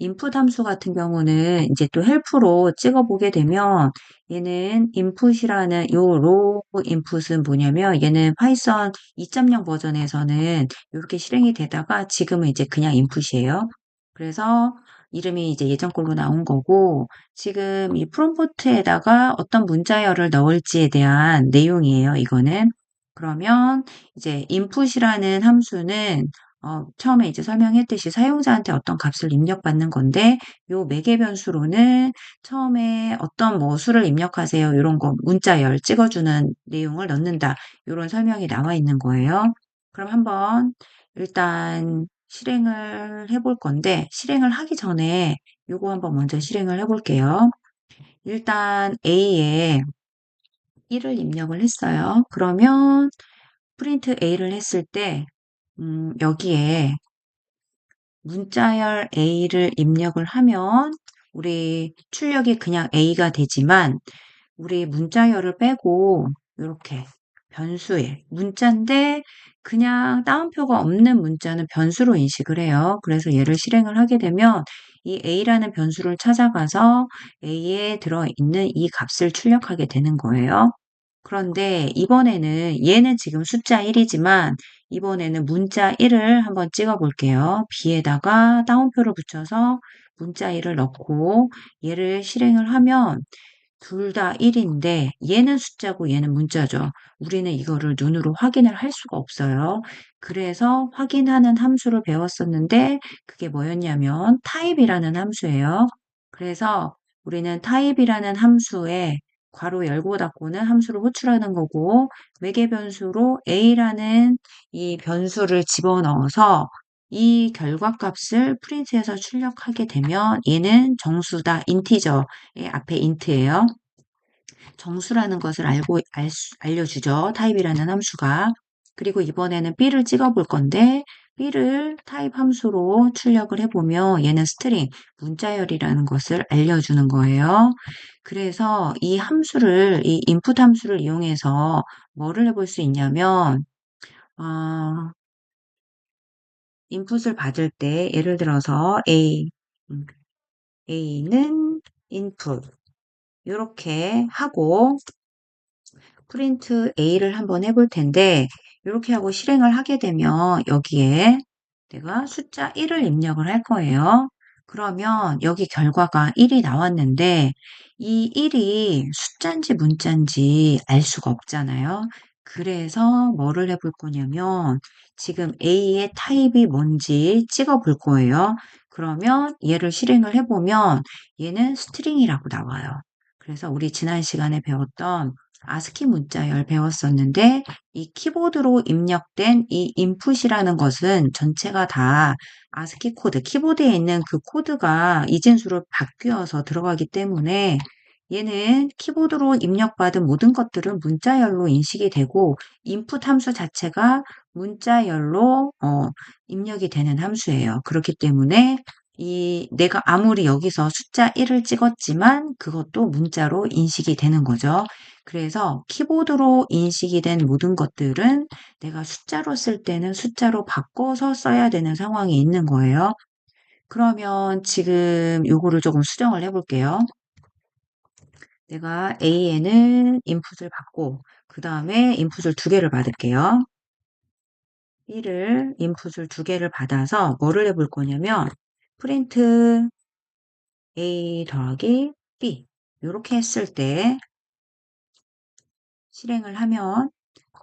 input 함수 같은 경우는 이제 또 help로 찍어보게 되면 얘는 input이라는 요 row input은 뭐냐면 얘는 파이썬 2.0 버전에서는 이렇게 실행이 되다가 지금은 이제 그냥 input이에요. 그래서 이름이 이제 예전 걸로 나온 거고 지금 이 프롬프트에다가 어떤 문자열을 넣을지에 대한 내용이에요. 이거는 그러면 이제 input이라는 함수는 어, 처음에 이제 설명했듯이 사용자한테 어떤 값을 입력받는 건데 요 매개 변수로는 처음에 어떤 뭐 수를 입력하세요. 이런 거 문자열 찍어주는 내용을 넣는다. 이런 설명이 나와 있는 거예요. 그럼 한번 일단 실행을 해볼 건데 실행을 하기 전에 요거 한번 먼저 실행을 해볼게요. 일단 A에 1을 입력을 했어요. 그러면 프린트 A를 했을 때 음, 여기에 문자열 A를 입력을 하면 우리 출력이 그냥 A가 되지만 우리 문자열을 빼고 이렇게 변수에 문자인데 그냥 따옴표가 없는 문자는 변수로 인식을 해요. 그래서 얘를 실행을 하게 되면 이 A라는 변수를 찾아가서 A에 들어있는 이 값을 출력하게 되는 거예요. 그런데 이번에는 얘는 지금 숫자 1이지만 이번에는 문자 1을 한번 찍어 볼게요. B에다가 따옴표를 붙여서 문자 1을 넣고 얘를 실행을 하면 둘 다 1인데 얘는 숫자고 얘는 문자죠. 우리는 이거를 눈으로 확인을 할 수가 없어요. 그래서 확인하는 함수를 배웠었는데 그게 뭐였냐면 타입이라는 함수예요. 그래서 우리는 타입이라는 함수에 괄호 열고 닫고는 함수를 호출하는 거고 매개 변수로 a라는 이 변수를 집어넣어서 이 결과값을 프린트해서 출력하게 되면 얘는 정수다 인티저의 앞에 인트예요. 정수라는 것을 알고 알 수, 알려주죠. 타입이라는 함수가. 그리고 이번에는 b를 찍어 볼 건데 b를 타입 함수로 출력을 해보면 얘는 스트링 문자열이라는 것을 알려주는 거예요. 그래서 이 함수를 이 input 함수를 이용해서 뭐를 해볼 수 있냐면 어, 인풋을 받을 때 예를 들어서 A 음, A는 input 이렇게 하고 프린트 A를 한번 해볼 텐데 이렇게 하고 실행을 하게 되면 여기에 내가 숫자 1을 입력을 할 거예요. 그러면 여기 결과가 1이 나왔는데 이 1이 숫자인지 문자인지 알 수가 없잖아요. 그래서 뭐를 해볼 거냐면 지금 A의 타입이 뭔지 찍어 볼 거예요. 그러면 얘를 실행을 해보면 얘는 스트링이라고 나와요. 그래서 우리 지난 시간에 배웠던 아스키 문자열 배웠었는데 이 키보드로 입력된 이 인풋이라는 것은 전체가 다 아스키 코드, 키보드에 있는 그 코드가 이진수로 바뀌어서 들어가기 때문에 얘는 키보드로 입력받은 모든 것들은 문자열로 인식이 되고 인풋 함수 자체가 문자열로 어, 입력이 되는 함수예요. 그렇기 때문에 이 내가 아무리 여기서 숫자 1을 찍었지만 그것도 문자로 인식이 되는 거죠. 그래서 키보드로 인식이 된 모든 것들은 내가 숫자로 쓸 때는 숫자로 바꿔서 써야 되는 상황이 있는 거예요. 그러면 지금 요거를 조금 수정을 해볼게요. 내가 A에는 인풋을 받고 그 다음에 인풋을 두 개를 받을게요. B를 인풋을 두 개를 받아서 뭐를 해볼 거냐면 프린트 A 더하기 B 이렇게 했을 때 실행을 하면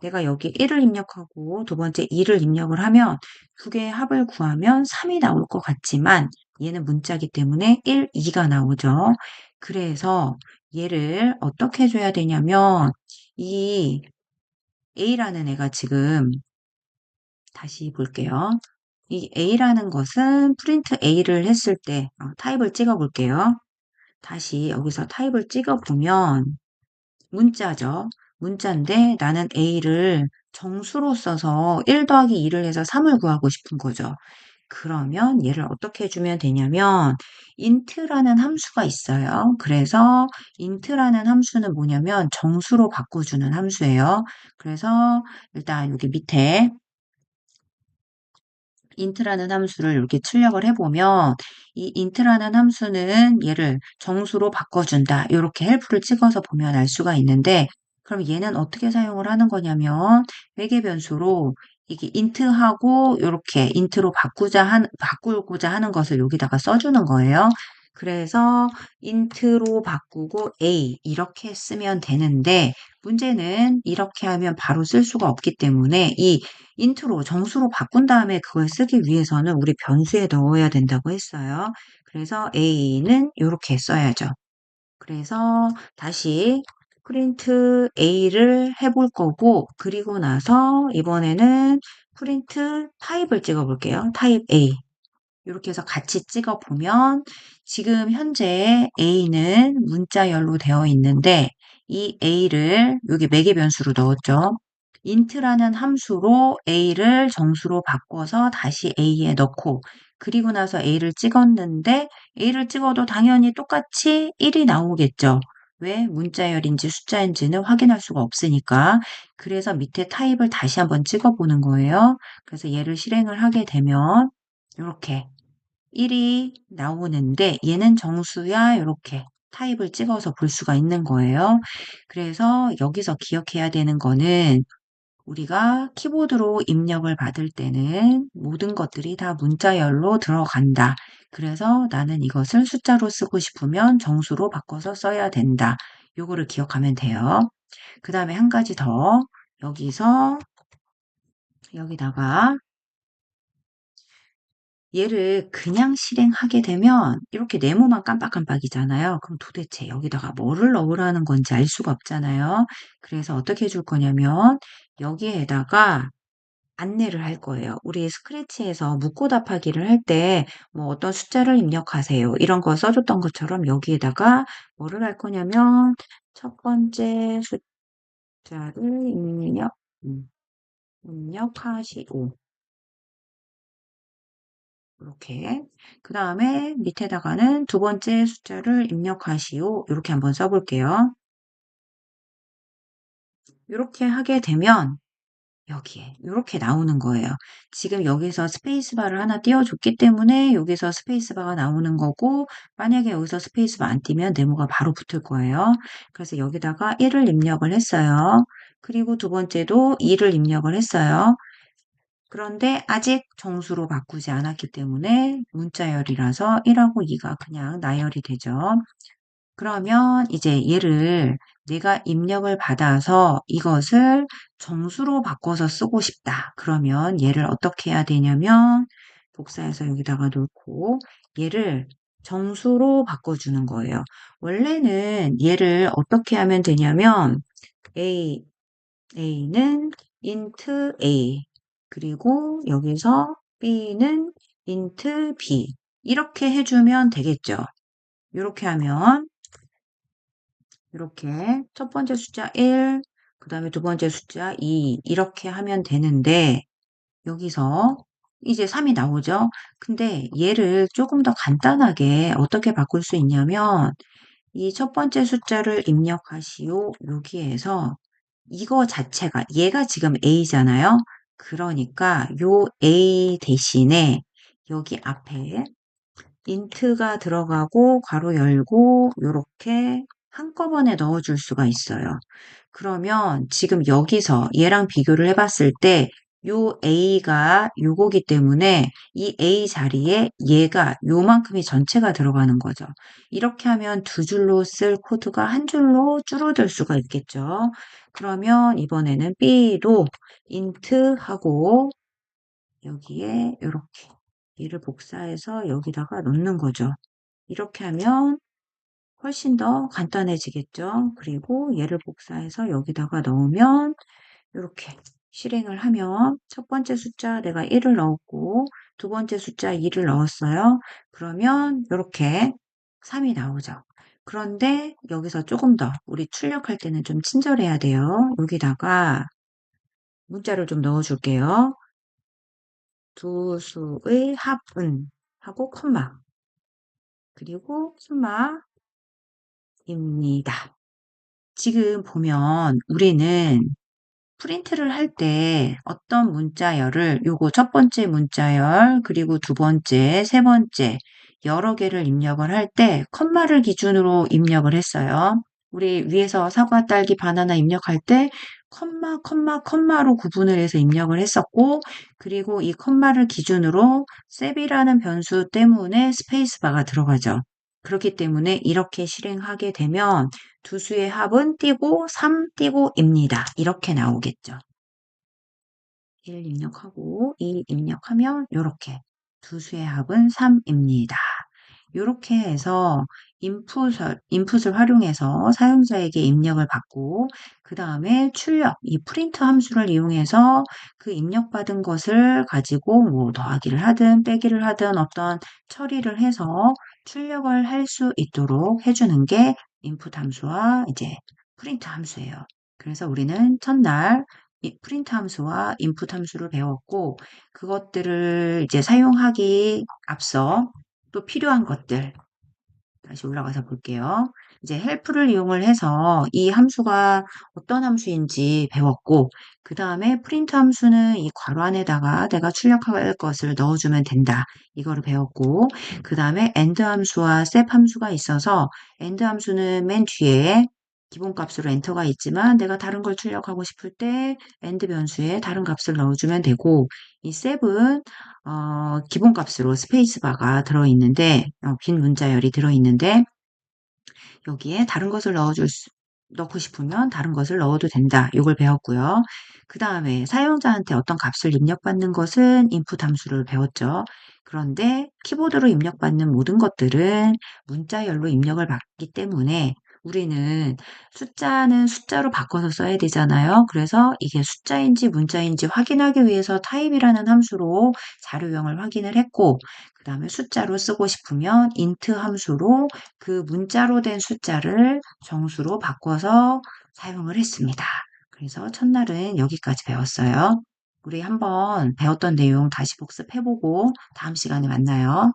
내가 여기 1을 입력하고 두 번째 2를 입력을 하면 두 개의 합을 구하면 3이 나올 것 같지만 얘는 문자기 때문에 1, 2가 나오죠. 그래서 얘를 어떻게 해줘야 되냐면 이 A라는 애가 지금 다시 볼게요. 이 A라는 것은 프린트 A를 했을 때 어, 타입을 찍어 볼게요. 다시 여기서 타입을 찍어 보면 문자죠. 문자인데 나는 A를 정수로 써서 1 더하기 2를 해서 3을 구하고 싶은 거죠. 그러면 얘를 어떻게 해주면 되냐면 int라는 함수가 있어요. 그래서 int라는 함수는 뭐냐면 정수로 바꿔주는 함수예요. 그래서 일단 여기 밑에 int라는 함수를 이렇게 출력을 해보면 이 int라는 함수는 얘를 정수로 바꿔준다. 이렇게 help를 찍어서 보면 알 수가 있는데 그럼 얘는 어떻게 사용을 하는 거냐면 외계 변수로 이게 int하고 이렇게 int로 바꾸자 한, 바꾸고자 하는 것을 여기다가 써주는 거예요. 그래서 int로 바꾸고 a 이렇게 쓰면 되는데 문제는 이렇게 하면 바로 쓸 수가 없기 때문에 이 int로 정수로 바꾼 다음에 그걸 쓰기 위해서는 우리 변수에 넣어야 된다고 했어요. 그래서 a는 이렇게 써야죠. 그래서 다시 프린트 a를 해볼 거고 그리고 나서 이번에는 프린트 타입을 찍어 볼게요. 타입 a 이렇게 해서 같이 찍어 보면 지금 현재 a는 문자열로 되어 있는데 이 a를 여기 매개 변수로 넣었죠. int라는 함수로 a를 정수로 바꿔서 다시 a에 넣고 그리고 나서 a를 찍었는데 a를 찍어도 당연히 똑같이 1이 나오겠죠. 왜 문자열인지 숫자인지는 확인할 수가 없으니까 그래서 밑에 타입을 다시 한번 찍어보는 거예요. 그래서 얘를 실행을 하게 되면 이렇게 1이 나오는데 얘는 정수야 이렇게 타입을 찍어서 볼 수가 있는 거예요. 그래서 여기서 기억해야 되는 거는 우리가 키보드로 입력을 받을 때는 모든 것들이 다 문자열로 들어간다. 그래서 나는 이것을 숫자로 쓰고 싶으면 정수로 바꿔서 써야 된다. 요거를 기억하면 돼요. 그 다음에 한 가지 더 여기서 여기다가 얘를 그냥 실행하게 되면 이렇게 네모만 깜빡깜빡이잖아요. 그럼 도대체 여기다가 뭐를 넣으라는 건지 알 수가 없잖아요. 그래서 어떻게 해줄 거냐면 여기에다가 안내를 할 거예요. 우리 스크래치에서 묻고 답하기를 할 때 뭐 어떤 숫자를 입력하세요. 이런 거 써줬던 것처럼 여기에다가 뭐를 할 거냐면 첫 번째 숫자를 입력, 음, 입력하시오. 이렇게. 그 다음에 밑에다가는 두 번째 숫자를 입력하시오. 이렇게 한번 써볼게요. 이렇게 하게 되면 여기에 이렇게 나오는 거예요. 지금 여기서 스페이스바를 하나 띄워줬기 때문에 여기서 스페이스바가 나오는 거고 만약에 여기서 스페이스바 안 띄면 네모가 바로 붙을 거예요. 그래서 여기다가 1을 입력을 했어요. 그리고 두 번째도 2를 입력을 했어요. 그런데 아직 정수로 바꾸지 않았기 때문에 문자열이라서 1하고 2가 그냥 나열이 되죠. 그러면 이제 얘를 내가 입력을 받아서 이것을 정수로 바꿔서 쓰고 싶다. 그러면 얘를 어떻게 해야 되냐면 복사해서 여기다가 놓고 얘를 정수로 바꿔주는 거예요. 원래는 얘를 어떻게 하면 되냐면 a, a는 int a 그리고 여기서 b는 int b 이렇게 해주면 되겠죠. 이렇게 하면 이렇게 첫 번째 숫자 1, 그 다음에 두 번째 숫자 2 이렇게 하면 되는데 여기서 이제 3이 나오죠. 근데 얘를 조금 더 간단하게 어떻게 바꿀 수 있냐면 이 첫 번째 숫자를 입력하시오. 여기에서 이거 자체가 얘가 지금 A잖아요. 그러니까 요 A 대신에 여기 앞에 인트가 들어가고 괄호 열고 이렇게 한꺼번에 넣어줄 수가 있어요. 그러면 지금 여기서 얘랑 비교를 해봤을 때 요 A가 요거기 때문에 이 A 자리에 얘가 요만큼이 전체가 들어가는 거죠. 이렇게 하면 두 줄로 쓸 코드가 한 줄로 줄어들 수가 있겠죠. 그러면 이번에는 B도 int 하고 여기에 이렇게 얘를 복사해서 여기다가 넣는 거죠. 이렇게 하면 훨씬 더 간단해지겠죠. 그리고 얘를 복사해서 여기다가 넣으면 이렇게 실행을 하면 첫 번째 숫자 내가 1을 넣었고 두 번째 숫자 2를 넣었어요. 그러면 이렇게 3이 나오죠. 그런데 여기서 조금 더 우리 출력할 때는 좀 친절해야 돼요. 여기다가 문자를 좀 넣어줄게요. 두 수의 합은 하고 콤마 그리고 콤마 입니다. 지금 보면 우리는 프린트를 할 때 어떤 문자열을 요거 첫 번째 문자열 그리고 두 번째, 세 번째 여러 개를 입력을 할 때 컴마를 기준으로 입력을 했어요. 우리 위에서 사과, 딸기, 바나나 입력할 때 컴마, 컴마, 컴마로 구분을 해서 입력을 했었고 그리고 이 컴마를 기준으로 셉이라는 변수 때문에 스페이스바가 들어가죠. 그렇기 때문에 이렇게 실행하게 되면 두 수의 합은 띄고 3 띄고 입니다. 이렇게 나오겠죠. 1 입력하고 2 입력하면 이렇게 두 수의 합은 3입니다. 이렇게 해서 인풋을, 인풋을 활용해서 사용자에게 입력을 받고 그 다음에 출력, 이 프린트 함수를 이용해서 그 입력받은 것을 가지고 뭐 더하기를 하든 빼기를 하든 어떤 처리를 해서 출력을 할 수 있도록 해주는 게 인풋 함수와 이제 프린트 함수예요. 그래서 우리는 첫날 이 프린트 함수와 인풋 함수를 배웠고 그것들을 이제 사용하기 앞서 또 필요한 것들 다시 올라가서 볼게요. 이제 help를 이용을 해서 이 함수가 어떤 함수인지 배웠고 그 다음에 프린트 함수는 이 괄호 안에다가 내가 출력할 것을 넣어주면 된다. 이거를 배웠고 그 다음에 end 함수와 step 함수가 있어서 end 함수는 맨 뒤에 기본값으로 엔터가 있지만 내가 다른 걸 출력하고 싶을 때 end 변수에 다른 값을 넣어주면 되고 이 step은 어, 기본값으로 스페이스바가 들어있는데 어, 빈 문자열이 들어있는데 여기에 다른 것을 넣어줄 수, 넣고 싶으면 다른 것을 넣어도 된다. 이걸 배웠고요. 그 다음에 사용자한테 어떤 값을 입력받는 것은 인풋 함수를 배웠죠. 그런데 키보드로 입력받는 모든 것들은 문자열로 입력을 받기 때문에 우리는 숫자는 숫자로 바꿔서 써야 되잖아요. 그래서 이게 숫자인지 문자인지 확인하기 위해서 타입이라는 함수로 자료형을 확인을 했고 그 다음에 숫자로 쓰고 싶으면 int 함수로 그 문자로 된 숫자를 정수로 바꿔서 사용을 했습니다. 그래서 첫날은 여기까지 배웠어요. 우리 한번 배웠던 내용 다시 복습해보고 다음 시간에 만나요.